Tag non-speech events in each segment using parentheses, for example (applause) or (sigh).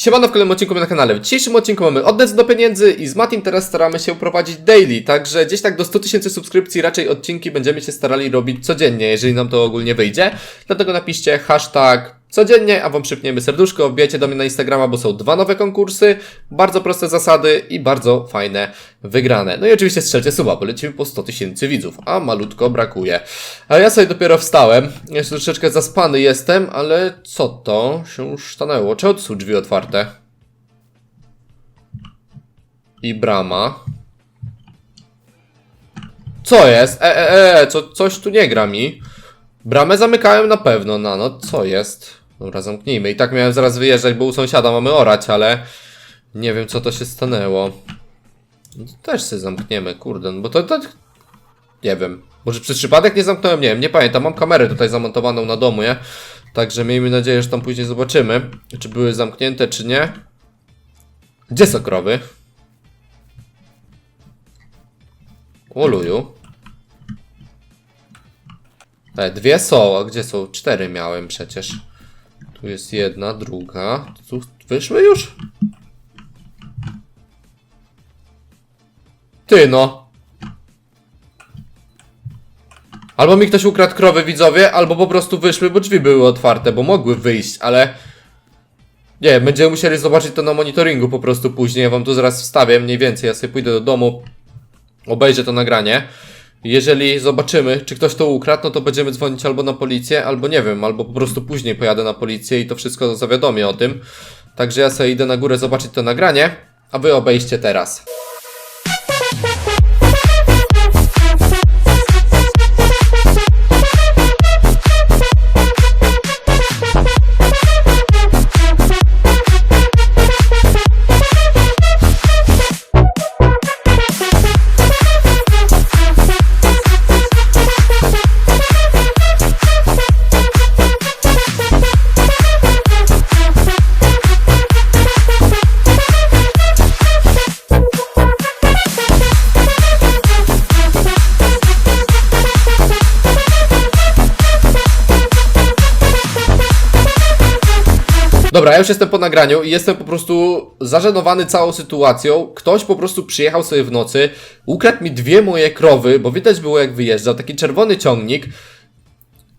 Siemano w kolejnym odcinku na kanale. W dzisiejszym odcinku mamy oddec do pieniędzy i z Matim teraz staramy się prowadzić daily, także gdzieś tak do 100 tysięcy subskrypcji raczej odcinki będziemy się starali robić codziennie, jeżeli nam to ogólnie wyjdzie. Dlatego napiszcie hashtag codziennie, a wam przypniemy serduszko, wbijajcie do mnie na Instagrama, bo są dwa nowe konkursy, bardzo proste zasady i bardzo fajne wygrane. No i oczywiście strzelcie suba, bo lecimy po 100 tysięcy widzów, a malutko brakuje. A ja sobie dopiero wstałem, jeszcze troszeczkę zaspany jestem, ale co to się stanęło? To są drzwi otwarte? I brama. Co jest? E, e, e, co, coś tu nie gra mi. Bramę zamykałem na pewno, no, no co jest? Dobra, zamknijmy. I tak miałem zaraz wyjeżdżać, bo u sąsiada mamy orać, ale nie wiem co to się stanęło. No to też sobie zamkniemy, kurde, no bo to, to... Nie wiem. Może przez przypadek nie zamknąłem? Nie wiem, nie pamiętam. Mam kamerę tutaj zamontowaną na domu, nie? Także miejmy nadzieję, że tam później zobaczymy, czy były zamknięte, czy nie. Gdzie są krowy? Oluju. E, dwie są, a gdzie są? Cztery miałem przecież. Tu jest jedna, druga. Tu wyszły już? Ty no. Albo mi ktoś ukradł krowy widzowie, albo po prostu wyszły, bo drzwi były otwarte, bo mogły wyjść, ale... Nie, będziemy musieli zobaczyć to na monitoringu po prostu później. Ja wam tu zaraz wstawię mniej więcej. Ja sobie pójdę do domu, obejrzę to nagranie. Jeżeli zobaczymy, czy ktoś to ukradł, no to będziemy dzwonić albo na policję, albo nie wiem, albo po prostu później pojadę na policję i to wszystko zawiadomię o tym. Także ja sobie idę na górę zobaczyć to nagranie, a wy obejście teraz. Dobra, ja już jestem po nagraniu i jestem po prostu zażenowany całą sytuacją. Ktoś po prostu przyjechał sobie w nocy, ukradł mi dwie moje krowy, bo widać było jak wyjeżdżał, taki czerwony ciągnik.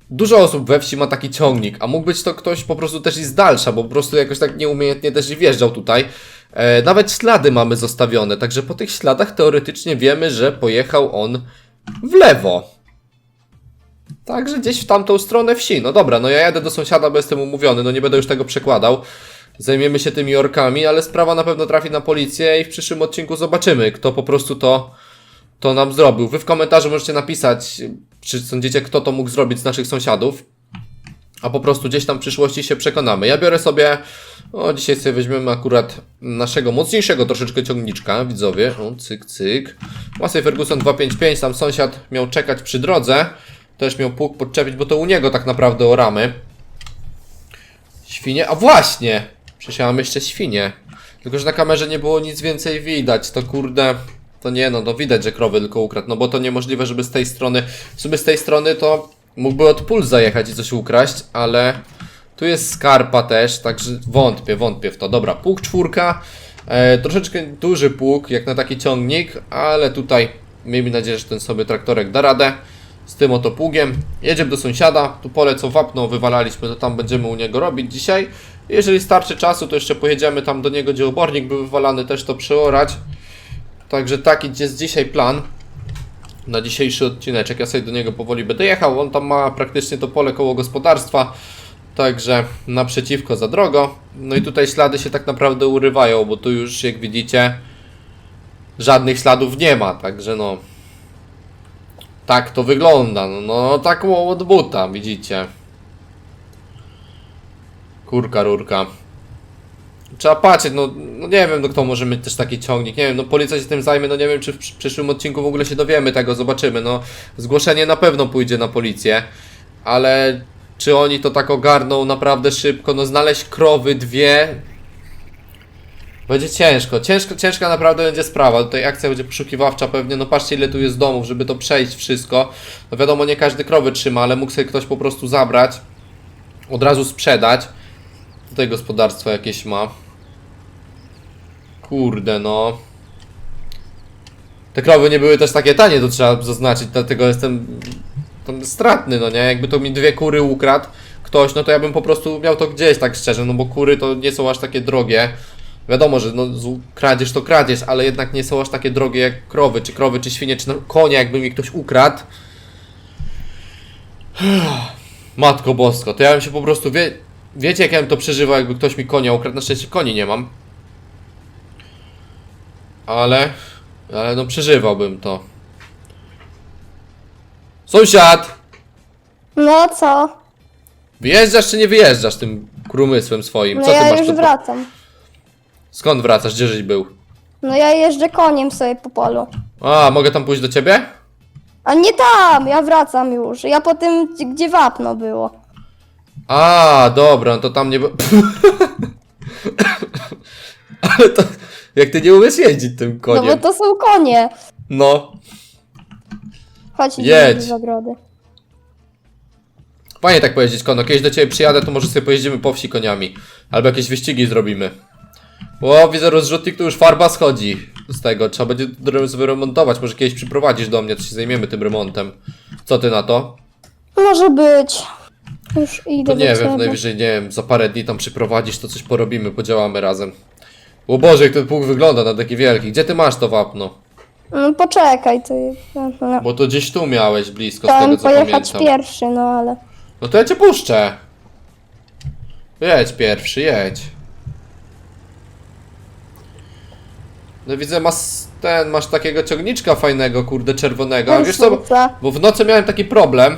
Dużo osób we wsi ma taki ciągnik, a mógł być to ktoś po prostu też i z dalsza, bo po prostu jakoś tak nieumiejętnie też i wjeżdżał tutaj. E, nawet ślady mamy zostawione, także po tych śladach teoretycznie wiemy, że pojechał on w lewo. Także gdzieś w tamtą stronę wsi. No dobra, no ja jadę do sąsiada, bo jestem umówiony, no nie będę już tego przekładał. Zajmiemy się tymi orkami, ale sprawa na pewno trafi na policję i w przyszłym odcinku zobaczymy, kto po prostu to, to nam zrobił. Wy w komentarzu możecie napisać, czy sądzicie, kto to mógł zrobić z naszych sąsiadów. A po prostu gdzieś tam w przyszłości się przekonamy. Ja biorę sobie, o dzisiaj sobie weźmiemy akurat naszego mocniejszego troszeczkę ciągniczka, widzowie. O, cyk, cyk. Massey Ferguson 255, tam sąsiad miał czekać przy drodze. Też miał pług podczepić, bo to u niego tak naprawdę oramy. Świnie, a właśnie! Przesiałem jeszcze świnie. Tylko, że na kamerze nie było nic więcej widać, to kurde... To nie no, to widać, że krowy tylko ukradł, no bo to niemożliwe, żeby z tej strony... W sumie z tej strony to mógłby od pól zajechać i coś ukraść, ale... Tu jest skarpa też, także wątpię, wątpię w to. Dobra, pług czwórka. E, troszeczkę duży pług, jak na taki ciągnik, ale tutaj miejmy nadzieję, że ten sobie traktorek da radę z tym oto pługiem. Jedziemy do sąsiada, tu pole co wapno wywalaliśmy, to tam będziemy u niego robić dzisiaj. Jeżeli starczy czasu, to jeszcze pojedziemy tam do niego, gdzie obornik był wywalany, też to przeorać. Także taki jest dzisiaj plan na dzisiejszy odcineczek. Ja sobie do niego powoli będę jechał. On tam ma praktycznie to pole koło gospodarstwa, także naprzeciwko za drogo. No i tutaj ślady się tak naprawdę urywają, bo tu już jak widzicie żadnych śladów nie ma, także no tak to wygląda. No, no tak od buta, widzicie. Kurka, rurka. Trzeba patrzeć, no, no nie wiem, no kto może mieć też taki ciągnik, nie wiem, no policja się tym zajmie, no nie wiem, czy w przy- przyszłym odcinku w ogóle się dowiemy tego, zobaczymy, no zgłoszenie na pewno pójdzie na policję, ale czy oni to tak ogarną naprawdę szybko, no znaleźć krowy dwie, będzie ciężko, ciężko, ciężka naprawdę będzie sprawa. Tutaj akcja będzie poszukiwawcza pewnie. No patrzcie ile tu jest domów, żeby to przejść wszystko. No wiadomo, nie każdy krowy trzyma, ale mógł sobie ktoś po prostu zabrać, od razu sprzedać. Tutaj gospodarstwo jakieś ma. kurde, no. Te krowy nie były też takie tanie, to trzeba zaznaczyć, dlatego jestem stratny, no nie? Jakby to mi dwie kury ukradł ktoś, no to ja bym po prostu miał to gdzieś, tak szczerze, no bo kury to nie są aż takie drogie. Wiadomo, że no, kradzież to kradzież, ale jednak nie są aż takie drogie jak krowy, czy krowy, czy świnie, czy no, konie, jakby mi ktoś ukradł. (sighs) Matko bosko, to ja bym się po prostu, wie, wiecie jak ja bym to przeżywał, jakby ktoś mi konia ukradł, na szczęście koni nie mam. Ale, ale no przeżywałbym to. Sąsiad! No co? Wyjeżdżasz czy nie wyjeżdżasz tym krumysłem swoim? No Co ty ja masz już tu? wracam. Skąd wracasz? Gdzie żeś był? No ja jeżdżę koniem sobie po polu. A, mogę tam pójść do ciebie? A nie tam, ja wracam już. Ja po tym, gdzie- gdzie wapno było. A, dobra, no to tam nie. (laughs) Ale to. Jak ty nie umiesz jeździć tym No bo koniem? to są konie. No. Chodź, Jedź. do zagrody. Fajnie tak pojeździć kono. Kiedyś do ciebie przyjadę, to może sobie pojeździmy po wsi koniami. Albo jakieś wyścigi zrobimy. O, widzę rozrzutnik, tu już farba schodzi z tego. Trzeba będzie wyremontować. Może kiedyś przyprowadzisz do mnie, to się zajmiemy tym remontem. Co ty na to? Może być. Już idę To nie do wiem, ciebie. najwyżej, nie wiem, za parę dni tam przyprowadzisz, to coś porobimy, podziałamy razem. O Boże, jak ten pług wygląda na taki wielki. Gdzie ty masz to wapno? No poczekaj, ty. No. Bo to gdzieś tu miałeś blisko, z Chciałem tego co pojechać pamiętam. pierwszy, no ale. No to ja cię puszczę. Jedź pierwszy, jedź. No widzę, masz ten, masz takiego ciągniczka fajnego, kurde, czerwonego. A wiesz co, bo w nocy miałem taki problem.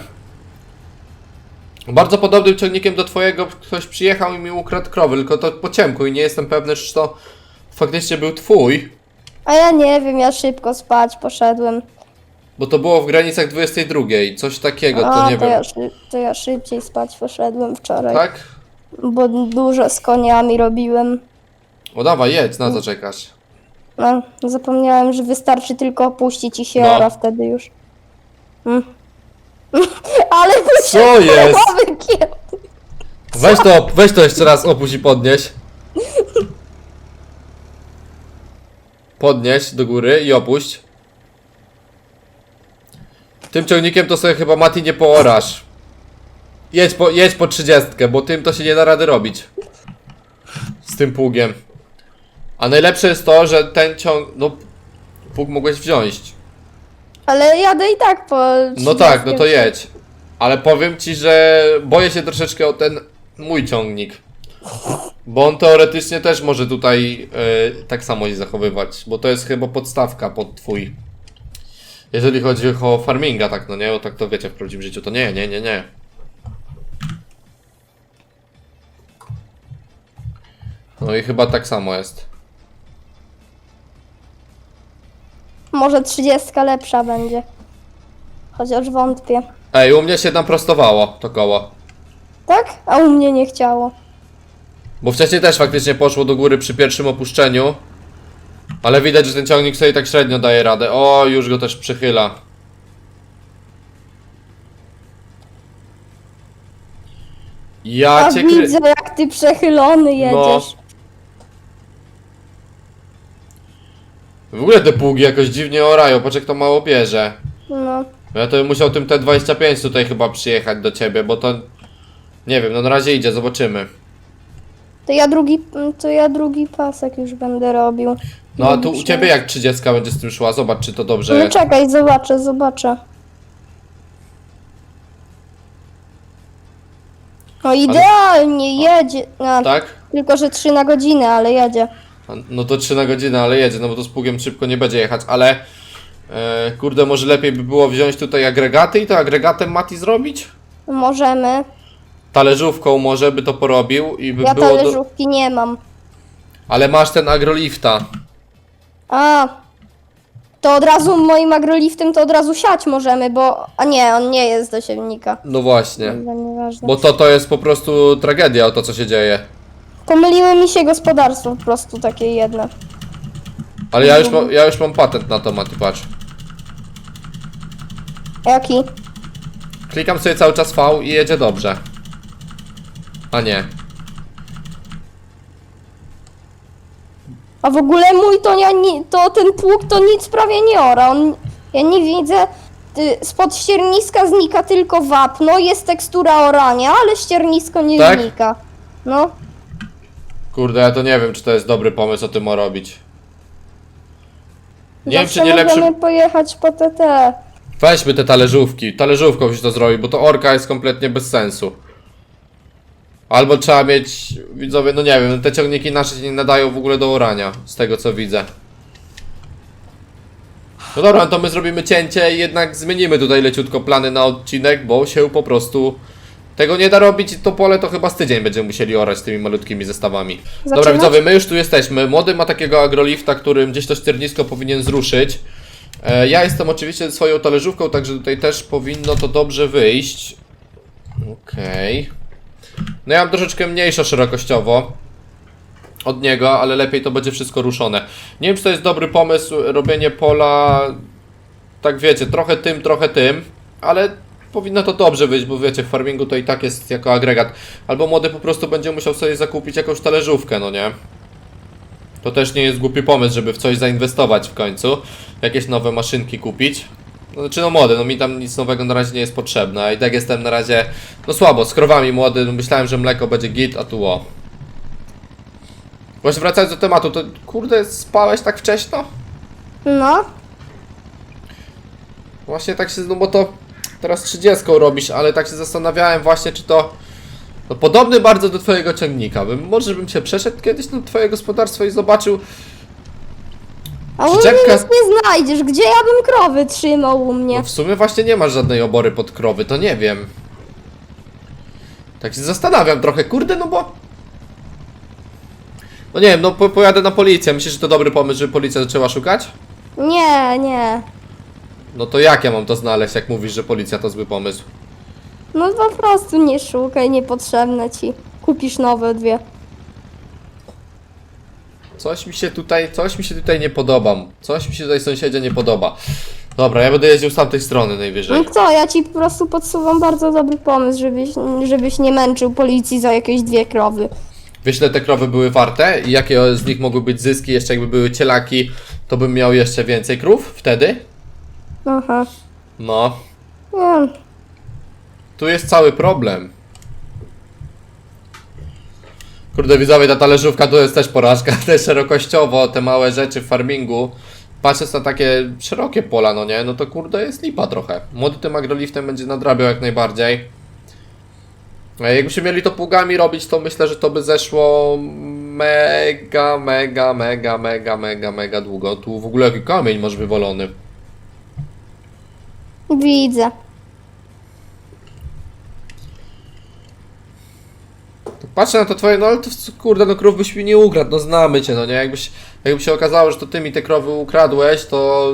Bardzo podobnym ciągnikiem do twojego ktoś przyjechał i mi ukradł krowy, tylko to po ciemku i nie jestem pewny, czy to faktycznie był twój. A ja nie wiem, ja szybko spać poszedłem. Bo to było w granicach 22, coś takiego, A, to nie to, wiem. ja, szy- to ja szybciej spać poszedłem wczoraj. Tak? Bo dużo z koniami robiłem. O dawaj, jedź, na co czekasz? No, zapomniałem, że wystarczy tylko opuścić i się No. ora wtedy już. Mm. (laughs) Ale Co jest? Nowy kier... Weź to, weź to jeszcze raz, opuść i podnieś. Podnieś do góry i opuść. Tym ciągnikiem to sobie chyba Mati nie poorasz. Jedź po, jedź po 30, bo tym to się nie da rady robić. Z tym pługiem. A najlepsze jest to, że ten ciąg... No, pług mogłeś wziąć. Ale jadę i tak po... No 30. tak, no to jedź. Ale powiem ci, że boję się troszeczkę o ten mój ciągnik. Bo on teoretycznie też może tutaj e, tak samo się zachowywać. Bo to jest chyba podstawka pod twój. Jeżeli chodzi o farminga, tak no nie? Bo tak to wiecie w prawdziwym życiu, to nie, nie, nie, nie. No i chyba tak samo jest. Może 30 lepsza będzie. Chociaż wątpię. Ej, u mnie się naprostowało to koło. Tak? A u mnie nie chciało. Bo wcześniej też faktycznie poszło do góry przy pierwszym opuszczeniu. Ale widać, że ten ciągnik sobie tak średnio daje radę. O, już go też przychyla. Ja A cię kry... widzę, jak ty przechylony jedziesz. Ogóle te pługi jakoś dziwnie orają, patrz jak to mało bierze. No. Ja to bym musiał tym T25 tutaj chyba przyjechać do ciebie, bo to... Nie wiem, no na razie idzie, zobaczymy. To ja drugi, to ja drugi pasek już będę robił. No a tu u ciebie jak 30 będzie z tym szła, zobacz czy to dobrze No jest. czekaj, zobaczę, zobaczę. No idealnie, jedzie. A, Tak? Tylko, że 3 na godzinę, ale jedzie. No to 3 na godzinę, ale jedzie, no bo to z pługiem szybko nie będzie jechać, ale e, kurde, może lepiej by było wziąć tutaj agregaty i to agregatem Mati zrobić? Możemy. Talerzówką może by to porobił i by Ja było do... talerzówki nie mam. Ale masz ten agrolifta. A. To od razu moim agroliftem to od razu siać możemy, bo... A nie, on nie jest do siewnika. No właśnie. Nieważne. Bo to to jest po prostu tragedia o to co się dzieje. Pomyliły mi się gospodarstwo po prostu takie jedno. Ale ja już, mam, ja już mam patent na to Mati, patrz. Jaki? Klikam sobie cały czas V i jedzie dobrze. A nie. A w ogóle mój to, ja nie, to ten pług to nic prawie nie ora. On, ja nie widzę. Ty, spod ścierniska znika tylko wapno, jest tekstura orania, ale ściernisko nie Tak? znika. No, Kurde, ja to nie wiem, czy to jest dobry pomysł o tym o robić. Nie wiem, zawsze czy nie lepszy... możemy pojechać po TT. Weźmy te talerzówki. Talerzówką się to zrobi, bo to orka jest kompletnie bez sensu. Albo trzeba mieć, widzowie, no nie wiem, te ciągniki nasze się nie nadają w ogóle do orania, z tego co widzę. No dobra, to my zrobimy cięcie i jednak zmienimy tutaj leciutko plany na odcinek, bo się po prostu tego nie da robić i to pole to chyba z tydzień będziemy musieli orać tymi malutkimi zestawami. Dobra Zaczynać? widzowie, my już tu jesteśmy. Młody ma takiego agrolifta, którym gdzieś to ściernisko powinien zruszyć. E, Ja jestem oczywiście swoją talerzówką, także tutaj też powinno to dobrze wyjść. Okej. No ja mam troszeczkę mniejszo szerokościowo od niego, ale lepiej to będzie wszystko ruszone. Nie wiem, czy to jest dobry pomysł, robienie pola, tak wiecie, trochę tym, trochę tym, ale powinno to dobrze wyjść, bo wiecie, w farmingu to i tak jest jako agregat. Albo młody po prostu będzie musiał sobie zakupić jakąś talerzówkę, no nie? To też nie jest głupi pomysł, żeby w coś zainwestować w końcu. Jakieś nowe maszynki kupić. No, znaczy no młody, no mi tam nic nowego na razie nie jest potrzebne. A i tak jestem na razie, no słabo, z krowami młody. No, myślałem, że mleko będzie git, a tu o. Właśnie wracając do tematu, to kurde, spałeś tak wcześno? No, Właśnie tak się, no bo to teraz 30 robisz, ale tak się zastanawiałem właśnie, czy to no, podobny bardzo do twojego ciągnika. Bym, może bym się przeszedł kiedyś na twoje gospodarstwo i zobaczył, a u mnie Przyczepka- nic nie znajdziesz. Gdzie ja bym krowy trzymał u mnie? No w sumie właśnie nie masz żadnej obory pod krowy, to nie wiem. Tak się zastanawiam trochę, kurde, no bo... No nie wiem, no po, pojadę na policję. Myślisz, że to dobry pomysł, żeby policja zaczęła szukać? Nie, nie. No to jak ja mam to znaleźć, jak mówisz, że policja to zły pomysł? No po prostu nie szukaj, niepotrzebne ci. Kupisz nowe dwie. Coś mi się tutaj, coś mi się tutaj nie podoba. Coś mi się tutaj sąsiedzie nie podoba. Dobra, ja będę jeździł z tamtej strony najwyżej. No co, ja ci po prostu podsuwam bardzo dobry pomysł, żebyś, żebyś nie męczył policji za jakieś dwie krowy. Wiesz, ile te krowy były warte i jakie z nich mogły być zyski, jeszcze jakby były cielaki, to bym miał jeszcze więcej krów wtedy? Aha. No, Tu jest cały problem. Kurde widzowie, ta talerzówka to jest też porażka, (laughs) też szerokościowo, te małe rzeczy w farmingu. Patrząc na takie szerokie pola, no nie, no to kurde jest lipa trochę. Młody tym agroliftem będzie nadrabiał jak najbardziej. A Jakbyśmy mieli to pługami robić, to myślę, że to by zeszło mega, mega, mega, mega, mega, mega długo. Tu w ogóle jaki kamień masz wywalony. Widzę. Patrzę na to twoje, no ale to kurde, no krów byś mi nie ukradł, no znamy cię, no nie? Jakbyś, jakby się okazało, że to ty mi te krowy ukradłeś, to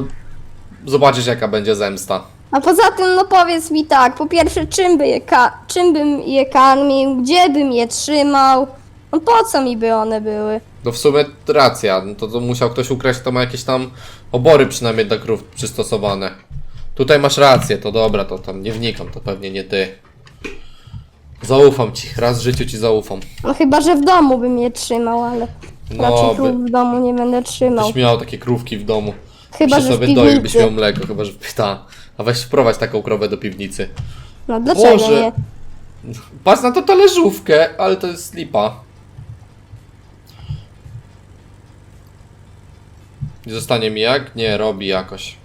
zobaczysz jaka będzie zemsta. A poza tym, no powiedz mi tak, po pierwsze, czym, by je ka- czym bym je karmił, gdzie bym je trzymał, no po co mi by one były? No w sumie racja, no to, to musiał ktoś ukraść, to ma jakieś tam obory przynajmniej dla krów przystosowane. Tutaj masz rację, to dobra, to tam nie wnikam, to pewnie nie ty. Zaufam ci, raz w życiu ci zaufam. No chyba, że w domu bym je trzymał, ale No, raczej by, krów w domu nie będę trzymał. byś miał takie krówki w domu. Chyba, Się że w sobie doił, byś piwnicy. miał mleko, chyba że pyta. A weź wprowadź taką krowę do piwnicy. No dlaczego Może. nie? Patrz na to talerzówkę, ale to jest lipa. Nie zostanie mi jak? Nie, robi jakoś.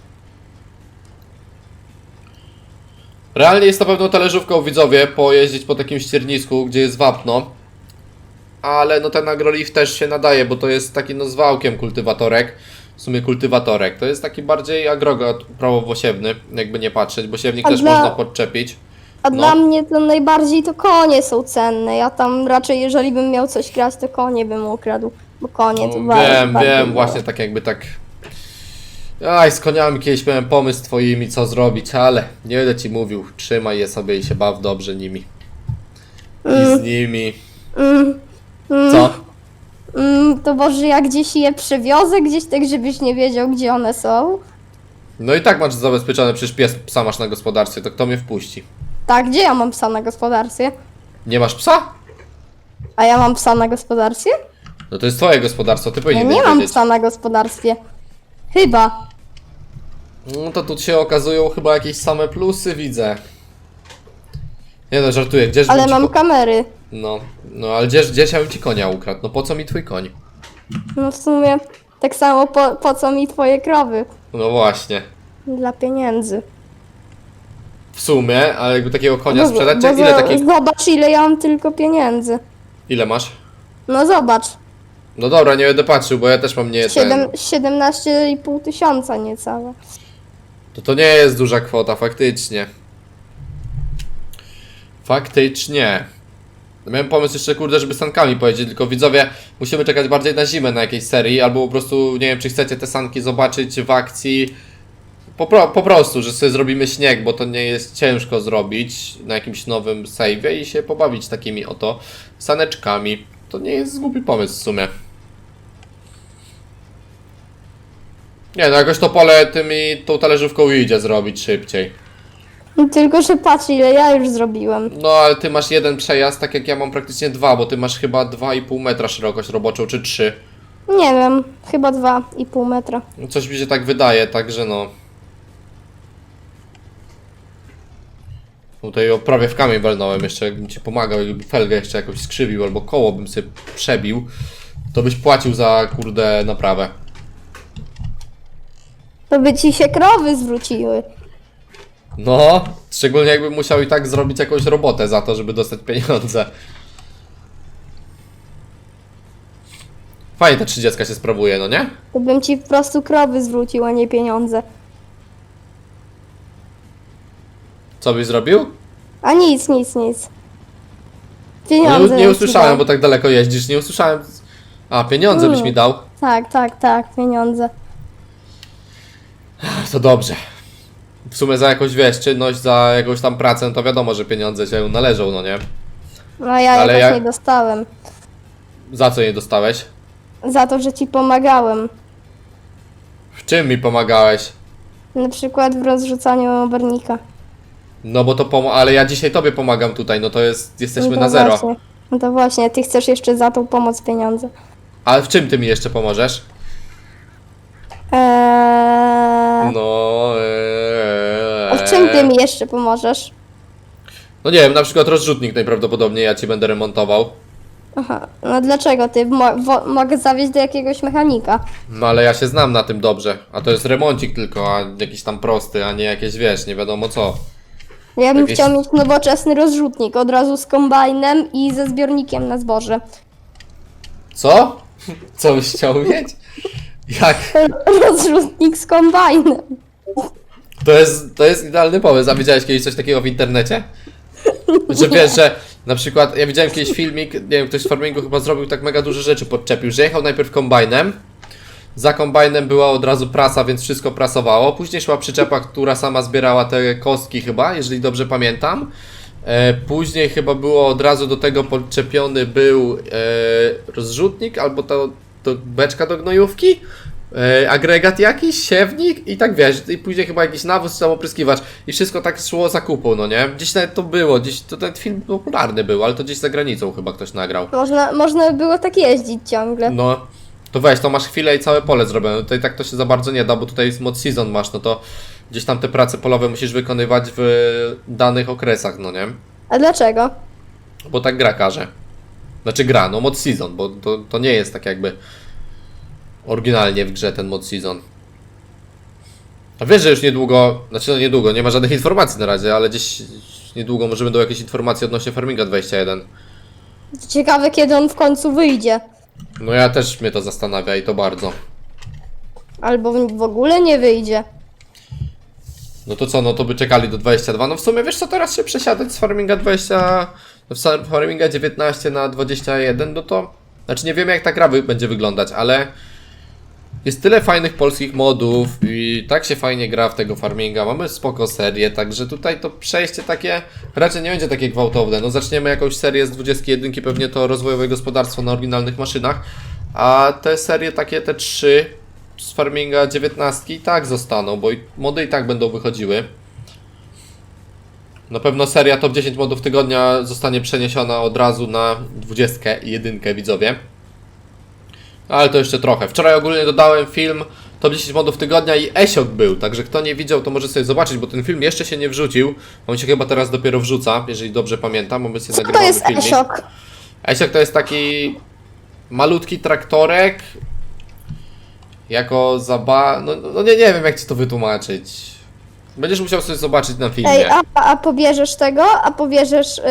Realnie jest na pewno talerzówką widzowie pojeździć po takim ściernisku, gdzie jest wapno. Ale no ten agrolift też się nadaje, bo to jest taki no z wałkiem kultywatorek. W sumie kultywatorek. To jest taki bardziej agrogat prawowo-siewny, jakby nie patrzeć, bo siewnik A też dla- można podczepić. A No. dla mnie to najbardziej to konie są cenne. Ja tam raczej, jeżeli bym miał coś krać, to konie bym ukradł. Bo konie to No, bardzo, wiem, wiem, właśnie tak jakby tak. Aj, z koniami kiedyś miałem pomysł twoimi, co zrobić, ale nie będę ci mówił. Trzymaj je sobie i się baw dobrze nimi. I z nimi. Co? mm, to może ja gdzieś je przywiozę, gdzieś tak, żebyś nie wiedział, gdzie one są. No i tak masz zabezpieczone, przecież pies psa masz na gospodarstwie, to kto mnie wpuści? Tak, gdzie ja mam psa na gospodarstwie? Nie masz psa? A ja mam psa na gospodarstwie? No to jest twoje gospodarstwo, ty Ja nie mam wiedzieć. psa na gospodarstwie. Chyba. No to tu się okazują chyba jakieś same plusy, widzę. Nie no, żartuję, gdzież Ale bym ci mam ko- kamery. No, no ale gdzież, gdzieś ja bym ci konia ukradł, no po co mi twój koń? No w sumie tak samo po, po co mi twoje krowy? No właśnie. Dla pieniędzy. W sumie, ale jakby takiego konia sprzedać, czy ile za- takich... Zobacz ile ja mam tylko pieniędzy. Ile masz? No zobacz. No dobra, nie będę patrzył, bo ja też mam nie ten... 17,5 tysiąca niecałe. To to nie jest duża kwota, faktycznie. Faktycznie. Miałem pomysł jeszcze, kurde, żeby sankami pojeździć, tylko widzowie, musimy czekać bardziej na zimę na jakiejś serii, albo po prostu, nie wiem, czy chcecie te sanki zobaczyć w akcji. Po, pro, po prostu, że sobie zrobimy śnieg, bo to nie jest ciężko zrobić na jakimś nowym save'ie i się pobawić takimi oto saneczkami. To nie jest głupi pomysł w sumie. Nie, no jakoś to pole tymi, tą talerzówką idzie zrobić szybciej. Tylko, że patrz ile ja już zrobiłem. No ale ty masz jeden przejazd, tak jak ja mam praktycznie dwa, bo ty masz chyba 2,5 metra szerokość roboczą, czy 3. Nie wiem, chyba 2,5 metra. No Coś mi się tak wydaje, także no. Tutaj o prawie w kamień walnąłem jeszcze, jakbym ci pomagał i felgę jeszcze jakoś skrzywił, albo koło bym sobie przebił, to byś płacił za kurde naprawę. To by ci się krowy zwróciły. No, szczególnie jakbym musiał i tak zrobić jakąś robotę za to, żeby dostać pieniądze. Fajnie ta 30 się sprawuje, no nie? To bym ci po prostu krowy zwrócił, a nie pieniądze. Co byś zrobił? A nic, nic, nic. No, Pieniądze. nie, nie bym ci usłyszałem, dał. bo tak daleko jeździsz, nie usłyszałem. A, pieniądze byś mi dał? Tak, tak, tak, pieniądze. To dobrze. W sumie za jakąś, wiesz, czynność, za jakąś tam pracę, to wiadomo, że pieniądze się należą, no nie? No ja Ale jakoś ja- nie dostałem. Za co nie dostałeś? Za to, że ci pomagałem. W czym mi pomagałeś? Na przykład w rozrzucaniu obornika. No bo to pomo... ale ja dzisiaj tobie pomagam tutaj, no to jest, jesteśmy no to na zero. Właśnie. No to właśnie, ty chcesz jeszcze za tą pomoc pieniądze. Ale w czym ty mi jeszcze pomożesz? Eee... No. Eee... A w czym ty mi jeszcze pomożesz? No nie wiem, na przykład rozrzutnik najprawdopodobniej ja ci będę remontował. Aha, no dlaczego ty? Mo wo- mogę zawieźć do jakiegoś mechanika. No ale ja się znam na tym dobrze. A to jest remoncik tylko, a jakiś tam prosty, a nie jakieś wiesz, nie wiadomo co. Ja bym Jakieś- chciał mieć nowoczesny rozrzutnik, od razu z kombajnem i ze zbiornikiem na zboże. Co? (laughs) Co byś chciał mieć? Jak? Rozrzutnik z kombajnem. To jest, to jest idealny pomysł. A widziałeś kiedyś coś takiego w internecie? Że wiesz, że na przykład ja widziałem kiedyś filmik, nie wiem, ktoś z farmingu chyba zrobił tak mega duże rzeczy, podczepił, że jechał najpierw kombajnem, za kombajnem była od razu prasa, więc wszystko prasowało, później szła przyczepa, która sama zbierała te kostki chyba, jeżeli dobrze pamiętam. E, później chyba było od razu do tego podczepiony był e, rozrzutnik albo to, to beczka do gnojówki, e, agregat jakiś, siewnik i tak wiesz, i później chyba jakiś nawóz, samopryskiwacz i wszystko tak szło za kupą, no nie? Gdzieś nawet to było, gdzieś to ten film popularny był, ale to gdzieś za granicą chyba ktoś nagrał. Można, można by było tak jeździć ciągle. No, to weź, to masz chwilę i całe pole zrobione. Tutaj tak to się za bardzo nie da, bo tutaj jest mod season masz, no to gdzieś tam te prace polowe musisz wykonywać w danych okresach, no nie? A dlaczego? Bo tak gra każe. Znaczy gra, no mod season, bo to, to nie jest tak jakby oryginalnie w grze ten mod season. A wiesz, że już niedługo, znaczy no niedługo, nie ma żadnych informacji na razie, ale gdzieś niedługo może będą jakieś informacje odnośnie Farminga 21. Ciekawe kiedy on w końcu wyjdzie. No ja też mnie to zastanawia i to bardzo. Albo w w ogóle nie wyjdzie. No to co, no to by czekali do 22. No w sumie wiesz co, teraz się przesiadać z Farminga 20, z Farminga 19 na 21, no to, znaczy nie wiem jak ta gra będzie wyglądać, ale jest tyle fajnych polskich modów i tak się fajnie gra w tego Farminga, mamy spoko serię, także tutaj to przejście takie raczej nie będzie takie gwałtowne. No zaczniemy jakąś serię z 21, pewnie to rozwojowe gospodarstwo na oryginalnych maszynach, a te serie takie, te trzy z Farminga 19 i tak zostaną, bo mody i tak będą wychodziły. Na pewno seria top 10 modów tygodnia zostanie przeniesiona od razu na 20 i jedynkę widzowie. Ale to jeszcze trochę. Wczoraj ogólnie dodałem film Top 10 modów tygodnia i Esiok był, także kto nie widział, to może sobie zobaczyć, bo ten film jeszcze się nie wrzucił. On się chyba teraz dopiero wrzuca, jeżeli dobrze pamiętam, obecnie Co to nagrywamy jest filmik. Esiok? Esiok to jest taki malutki traktorek jako zaba... No, no nie, nie wiem jak ci to wytłumaczyć. Będziesz musiał sobie zobaczyć na filmie. Ej, a, a pobierzesz tego? A pobierzesz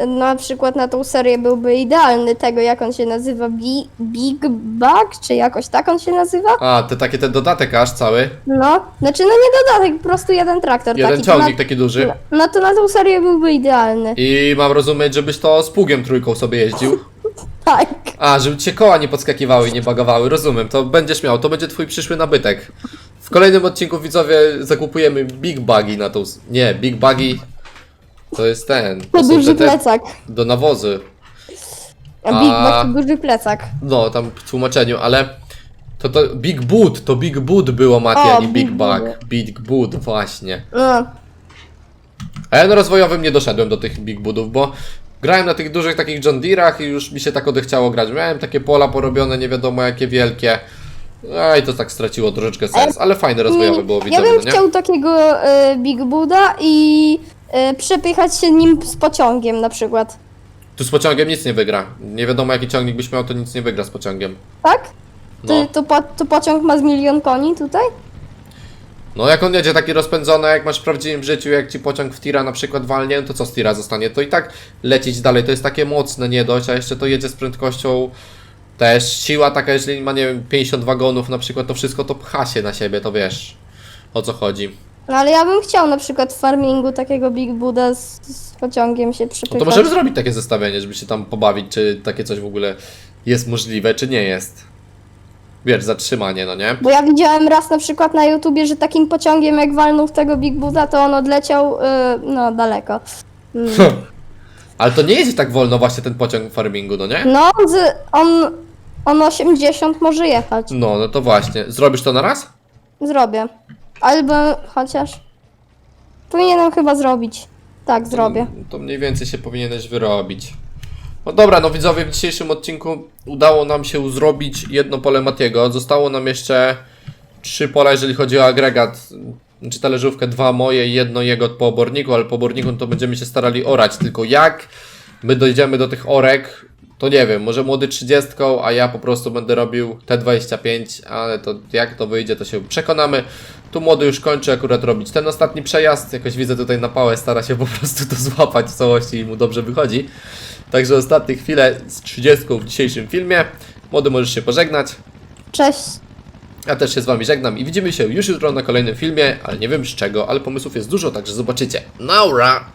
yy, na przykład na tą serię byłby idealny tego, jak on się nazywa, Bi Big Bug, czy jakoś tak on się nazywa? A, te takie ten dodatek aż cały. No, znaczy no nie dodatek, po prostu jeden traktor Jeden taki. to ciągnik taki duży. no, no to na tą serię byłby idealny. I mam rozumieć, żebyś to z pługiem trójką sobie jeździł. (laughs) Tak. A, żeby ci się koła nie podskakiwały i nie bagowały, rozumiem, to będziesz miał, to będzie twój przyszły nabytek. W kolejnym odcinku widzowie zakupujemy Big Buggy na tą... Nie, Big Buggy to jest ten, to To są duży te, te plecak. do nawozy. A Big A- to duży plecak. No, tam w tłumaczeniu, ale to to Big Boot, to Big Boot było Mati, O, a nie Big Big Bug. Boot. Big Boot, właśnie. No. A ja na rozwojowym nie doszedłem do tych Big Bootów, bo grałem na tych dużych takich John Deere'ach i już mi się tak odechciało grać. Miałem takie pola porobione, nie wiadomo jakie wielkie. A i to tak straciło troszeczkę sens, ale fajne rozwojowe było ja widzowie, bym no nie? chciał takiego y, Big Buda i y, przepychać się nim z pociągiem na przykład. Tu z pociągiem nic nie wygra. Nie wiadomo jaki ciągnik byś miał, to nic nie wygra z pociągiem. Tak? No. Ty, to, po, to pociąg ma z milion koni tutaj? No jak on jedzie taki rozpędzony, jak masz w prawdziwym życiu, jak ci pociąg w tira na przykład walnie, to co z tira zostanie? To i tak lecieć dalej, to jest takie mocne nie dość, a jeszcze to jedzie z prędkością też siła taka, jeżeli ma nie wiem 50 wagonów na przykład, to wszystko to pcha się na siebie, to wiesz o co chodzi. No ale ja bym chciał na przykład w farmingu takiego Big Buda z, z pociągiem się No przypychać. to możemy zrobić takie zestawienie, żeby się tam pobawić, czy takie coś w ogóle jest możliwe, czy nie jest. Wiesz, zatrzymanie, no nie? Bo ja widziałem raz na przykład na YouTubie, że takim pociągiem jak walnął w tego Big Buda, to on odleciał, y, no daleko. Mm. (laughs) Ale to nie jest tak wolno właśnie ten pociąg w farmingu, no nie? No, on, on 80 może jechać. No, no to właśnie. Zrobisz to na raz? Zrobię. Albo chociaż. Powinienem chyba zrobić. Tak, zrobię. To mniej więcej się powinieneś wyrobić. No dobra, no widzowie, w dzisiejszym odcinku udało nam się zrobić jedno pole Matiego. Zostało nam jeszcze trzy pola, jeżeli chodzi o agregat. Czy talerzówkę, dwa moje i jedno jego po oborniku, ale po oborniku to będziemy się starali orać. Tylko jak my dojdziemy do tych orek, to nie wiem, może młody 30, a ja po prostu będę robił T25, ale to jak to wyjdzie, to się przekonamy. Tu młody już kończy akurat robić ten ostatni przejazd. Jakoś widzę tutaj na pałę, stara się po prostu to złapać w całości i mu dobrze wychodzi. Także ostatnie chwile z 30 w dzisiejszym filmie. Młody możesz się pożegnać. Cześć. Ja też się z Wami żegnam i widzimy się już jutro na kolejnym filmie, ale nie wiem z czego, ale pomysłów jest dużo, także zobaczycie. Naura!